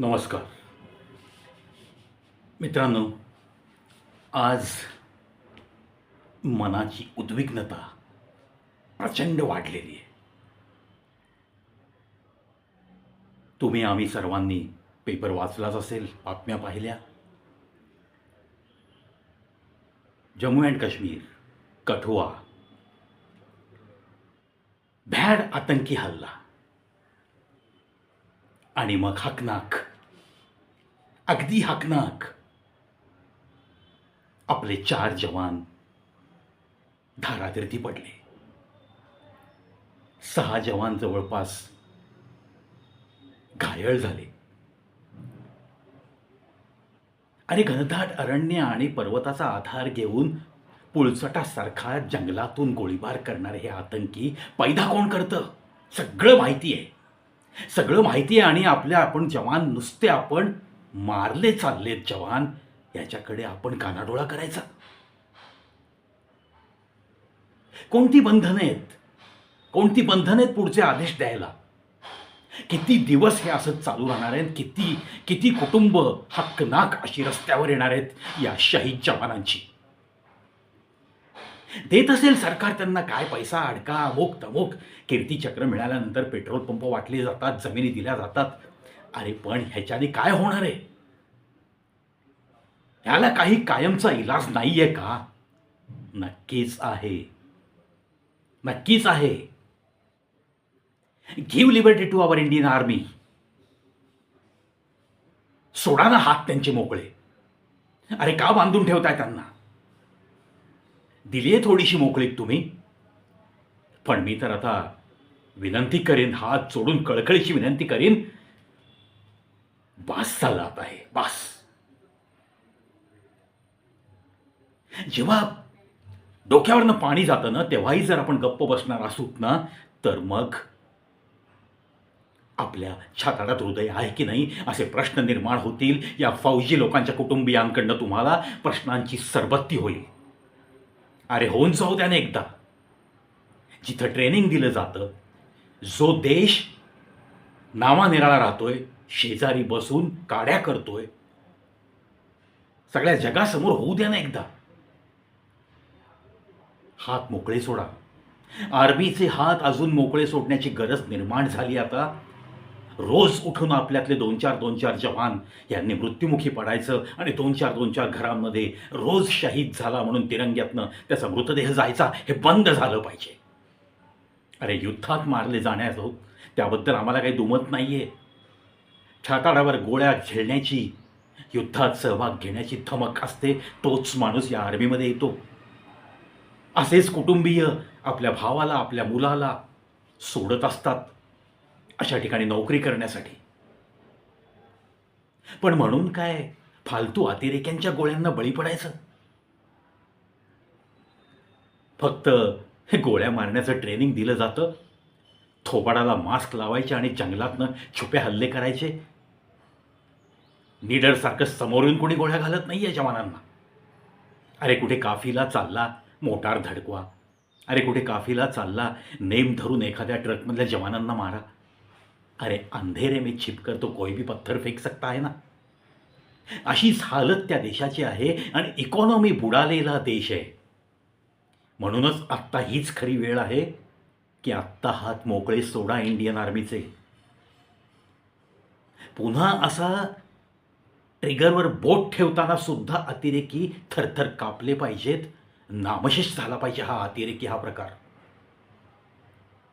नमस्कार. मित्रांनो आज मनाची उद्विग्नता प्रचंड वाढलेली आहे. तुम्ही आम्ही सर्वांनी पेपर वाचलाच असेल बातम्या पाहिल्या. जम्मू अँड काश्मीर कठुआ. भॅड आतंकी हल्ला. आणि मग हकनाक. अगदी हकनाक. आपले चार जवान धारातीर्थी पडले. सहा जवान जवळपास घायल झाले. आणि घनदाट अरण्य आणि पर्वताचा आधार घेऊन पुळचटासारखा जंगलातून गोळीबार करणारे हे आतंकी पैदा कोण करतं? सगळं माहिती आहे. सगळं माहिती आहे आणि आपल्या आपण जवान नुसते आपण मारले चाललेत जवान. याच्याकडे आपण कानाडोळा करायचा. कोणती बंधनं आहेत? कोणती बंधनं आहेत पुढचे आदेश द्यायला? किती दिवस हे असं चालू राहणार आहेत? किती किती कुटुंब हक्कनाक अशी रस्त्यावर येणार आहेत या शहीद जवानांची? देत असेल सरकार त्यांना काय पैसा अडका अमुक तमोक. कीर्तीचक्र मिळाल्यानंतर पेट्रोल पंप वाटले जातात जमिनी दिल्या जातात. अरे पण ह्याच्याने काय होणार आहे? याला काही कायमचा इलाज नाहीये का? नक्कीच आहे. नक्कीच आहे. Give liberty to our Indian army सोडा ना हात त्यांचे मोकळे. अरे का बांधून ठेवताय त्यांना? दिली आहे थोडीशी मोकळीक तुम्ही. पण मी तर आता विनंती करीन हात सोडून कळकळीची विनंती करीन बास लाभ आहे बास. जेव्हा डोक्यावरनं पाणी जातं ना तेव्हाही जर आपण गप्प बसणार असूत ना तर मग आपल्या छाताडात हृदय आहे की नाही असे प्रश्न निर्माण होतील या फौजी लोकांच्या कुटुंबियांकडनं तुम्हाला प्रश्नांची सरबत्ती होईल. अरे होऊन जाऊ त्याने एकदा. जिथं ट्रेनिंग दिलं जातं जो देश नावानिराळा राहतोय शेजारी बसून काड्या करतोय. सगळ्या जगासमोर होऊ द्या ना एकदा. हात मोकळे सोडा. आर्मीचे हात अजून मोकळे सोडण्याची गरज निर्माण झाली आता. रोज उठून आपल्यातले दोन चार दोन चार जवान यांनी मृत्युमुखी पडायचं आणि दोन चार दोन चार घरांमध्ये रोज शहीद झाला म्हणून तिरंग्यातनं त्याचा मृतदेह जायचा हे बंद झालं पाहिजे. अरे युद्धात मारले जाण्याचं त्याबद्दल आम्हाला काही दुमत नाही आहे छाताडावर गोळ्या झेलण्याची युद्धात सहभाग घेण्याची धमक असते तोच माणूस या आर्मीमध्ये येतो. असेच कुटुंबीय आपल्या भावाला आपल्या मुलाला सोडत असतात अशा ठिकाणी नोकरी करण्यासाठी. पण म्हणून काय फालतू अतिरेक्यांच्या गोळ्यांना बळी पडायचं? फक्त हे गोळ्या मारण्याचं ट्रेनिंग दिलं जातं थोबाडाला मास्क लावायचे आणि जंगलातनं छुपे हल्ले करायचे? निडरसारखं समोरून कोणी गोळ्या घालत नाही आहे जवानांना? अरे कुठे काफीला चालला मोटार धडकवा. अरे कुठे काफीला चालला नेम धरून एखाद्या ट्रकमधल्या जवानांना मारा. अरे अंधेरे में छिपकर तो कोई भी पत्थर फेक सकता है ना? अशीच हालत त्या देशाची आहे आणि इकॉनॉमी बुडालेला देश आहे. म्हणूनच आत्ता हीच खरी वेळ आहे. की आत्ता हात मोकळे सोडा इंडियन आर्मीचे. पुन्हा असा ट्रिगरवर बोट ठेवताना सुद्धा अतिरेकी थरथर कापले पाहिजेत. नामशेष झाला पाहिजे हा अतिरेकी हा प्रकार.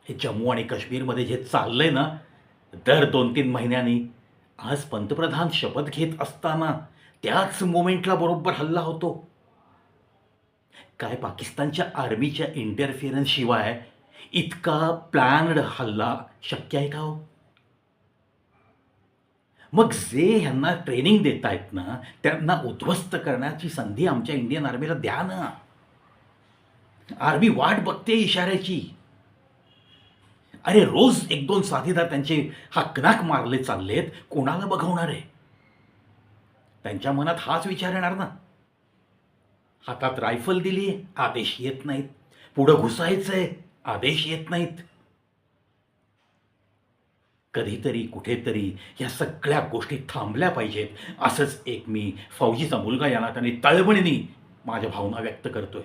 हे जम्मू आणि काश्मीरमध्ये जे चाललंय ना दर दोन तीन महिन्यांनी आज पंतप्रधान शपथ घेत असताना त्याच मोमेंटला बरोबर हल्ला होतो. काय पाकिस्तानच्या आर्मीच्या इंटरफिरन्स शिवाय इतका प्लॅन्ड हल्ला शक्य आहे का हो? मग जे ह्यांना ट्रेनिंग देत आहेत ना त्यांना उद्ध्वस्त करण्याची संधी आमच्या इंडियन आर्मीला द्या ना. आर्मी वाट बघते इशाऱ्याची. अरे रोज एक दोन साथीदार त्यांचे हकनाक मारले चाललेत कोणाला बघवणार आहे? त्यांच्या मनात हाच विचार येणार ना. हातात रायफल दिली आदेश येत नाहीत. पुढं घुसायचंय. आदेश येत नाहीत. कधीतरी कुठेतरी या सगळ्या गोष्टी थांबल्या पाहिजेत. असंच एक मी फौजीचा मुलगा या नात्याने तळमळीने माझ्या भावना व्यक्त करतोय.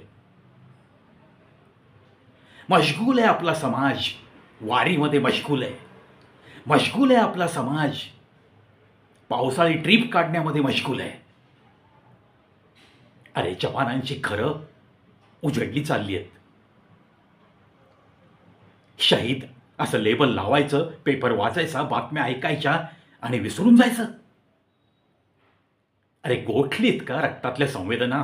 मशगूल आहे आपला समाज. वारीमध्ये मशगूल आहे. मशगूल आहे आपला समाज. पावसाळी ट्रीप काढण्यामध्ये मशगूल आहे. अरे जवानांची घरं उजडली चालली आहेत. शहीद. असं लेबल लावायचं पेपर वाचायचा बातम्या ऐकायच्या आणि विसरून जायचं. अरे गोठलीत का रक्तातल्या संवेदना?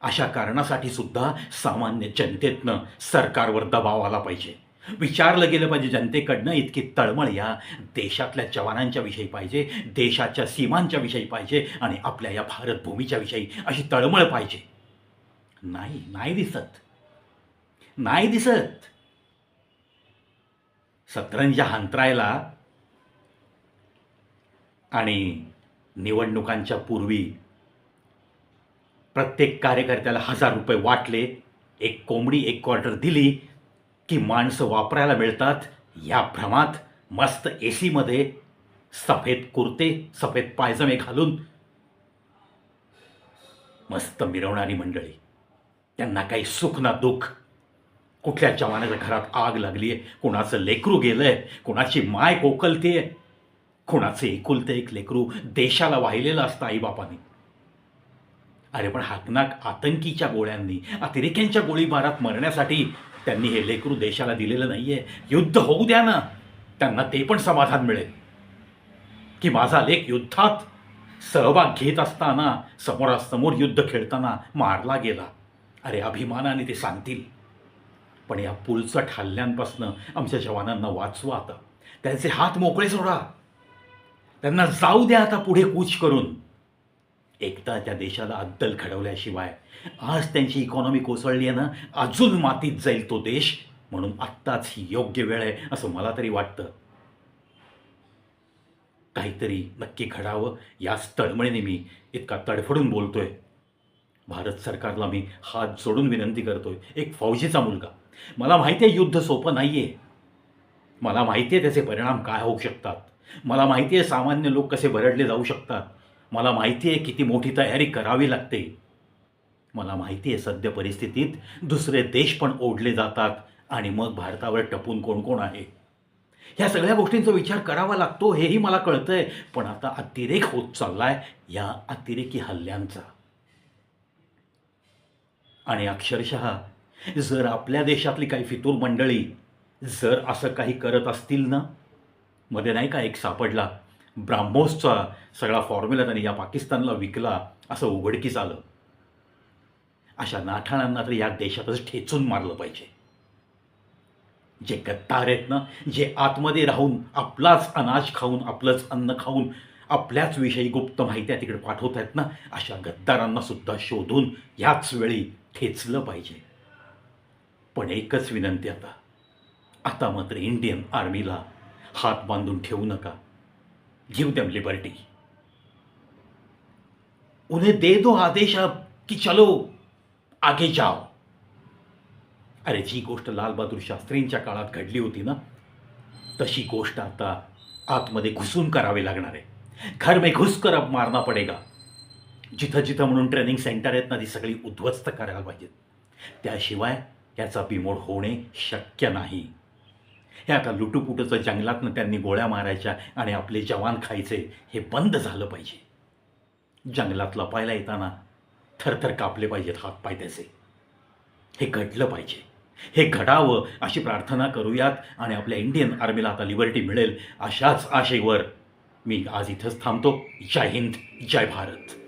अशा कारणासाठी सुद्धा सामान्य जनतेतनं सरकारवर दबाव आला पाहिजे. विचारलं गेलं पाहिजे जनतेकडनं इतकी तळमळ या देशातल्या जवानांच्या विषयी पाहिजे देशाच्या सीमांच्या विषयी पाहिजे आणि आपल्या या भारतभूमीच्या विषयी अशी तळमळ पाहिजे. नाही नाही दिसत. नाही दिसत. सतरंजा हंतरायला आणि निवडणुकांच्या पूर्वी प्रत्येक कार्यकर्त्याला हजार रुपये वाटले एक कोंबडी एक क्वार्टर दिली की माणसं वापरायला मिळतात. या भ्रमात मस्त ए सीमध्ये सफेद कुर्ते सफेद पायजमे घालून मस्त मिरवणारी मंडळी. त्यांना काही सुख ना दुःख. कुठल्या जवानाच्या घरात आग लागली आहे? कुणाचं लेकरू आहे कुणाची माय कोकलते आहे कुणाचं एकुलते एक लेकरू देशाला वाहिलेलं असतं आईबापाने? अरे पण हाकनाक आतंकीच्या गोळ्यांनी अतिरेक्यांच्या गोळीबारात मरण्यासाठी त्यांनी हे लेकरू देशाला दिलेलं नाही आहे युद्ध होऊ द्या ना. त्यांना ते पण समाधान मिळेल. की माझा लेख युद्धात सहभाग घेत असताना समोरासमोर युद्ध खेळताना मारला गेला. अरे अभिमानाने ते सांगतील. पण या पुलचट ठाल्ल्यांपासनं आमच्या जवानांना वाचवा आता. त्यांचे हात मोकळे सोडा. त्यांना जाऊ द्या आता पुढे कूच करून. एकदा त्या देशाला अद्दल घडवल्याशिवाय आज त्यांची इकॉनॉमी कोसळली आहे ना अजून मातीत जाईल तो देश. म्हणून आत्ताच ही योग्य वेळ आहे असं मला तरी वाटतं. काहीतरी नक्की घडावं याच तळमळीने मी इतका तडफडून बोलतोय. भारत सरकारला मी हात जोडून विनंती करतोय. एक फौजीचा मुलगा. मला माहिती आहे युद्ध सोपं नाही आहे मला माहिती आहे त्याचे परिणाम काय होऊ शकतात. मला माहिती आहे सामान्य लोक कसे भरडले जाऊ शकतात. मला माहिती आहे किती मोठी तयारी करावी लागते. मला माहिती आहे सद्य परिस्थितीत दुसरे देश पण ओढले जातात आणि मग भारतावर टपून कोण कोण आहे. ह्या सगळ्या गोष्टींचा विचार करावा लागतो हेही मला कळतंय. पण आता अतिरेक होत चाललाय या अतिरेकी हल्ल्यांचा. आणि अक्षरशः जर आपल्या देशातली काही फितूर मंडळी जर असं काही करत असतील ना मध्ये नाही का एक सापडला ब्राह्मोसचा सगळा फॉर्म्युला त्यांनी या पाकिस्तानला विकला असं उघडकीस आलं. अशा नाठाणांना तर या देशातच ठेचून मारलं पाहिजे. जे गद्दार आहेत ना जे आतमध्ये राहून आपलाच अनाज खाऊन आपलंच अन्न खाऊन आपल्याच विषयी गुप्त माहित्या तिकडे पाठवत आहेत ना अशा गद्दारांना सुद्धा शोधून याच वेळी ठेचलं पाहिजे. पण एकच विनंती आता. आता मात्र इंडियन आर्मीला हात बांधून ठेवू नका. गिव देम लिबर्टी उन्हें दे दो आदेश अब की चलो आगे जाओ. अरे जी गोष्ट लालबहादूर शास्त्रींच्या काळात घडली होती ना तशी गोष्ट आता आतमध्ये घुसून करावी लागणार आहे. घर में घुस कर अब मारना पडेगा. जिथं जिथं म्हणून ट्रेनिंग सेंटर आहेत ना ती सगळी उद्ध्वस्त करायला पाहिजेत. त्याशिवाय याचा बिमोड होणे शक्य नाही. हे आता लुटूपुटूचं जंगलातनं त्यांनी गोळ्या मारायच्या आणि आपले जवान खायचे हे बंद झालं पाहिजे. जंगलात लपायला येताना थरथर कापले पाहिजेत हातपाय त्याचे हे घडलं पाहिजे. हे घडावं अशी प्रार्थना करूयात आणि आपल्या इंडियन आर्मीला आता लिबर्टी मिळेल अशाच आशेवर मी आज इथंच थांबतो. जय हिंद जय भारत.